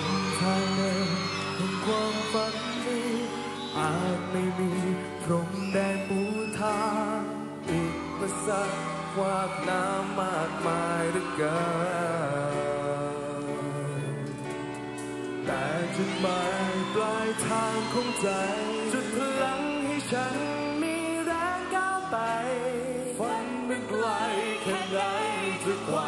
นทางเดินแห่งความฝันนี้อาจไม่มีพรมแดนปูทางอุปสรรควากน้ำมากมายเหลือเกินแต่จุดหมายปลายทางของใจ จุดพลังให้ฉันมีแรงก้าวไปฝันไม่ไกลแค่ไหนจะไกว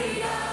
Hallelujah.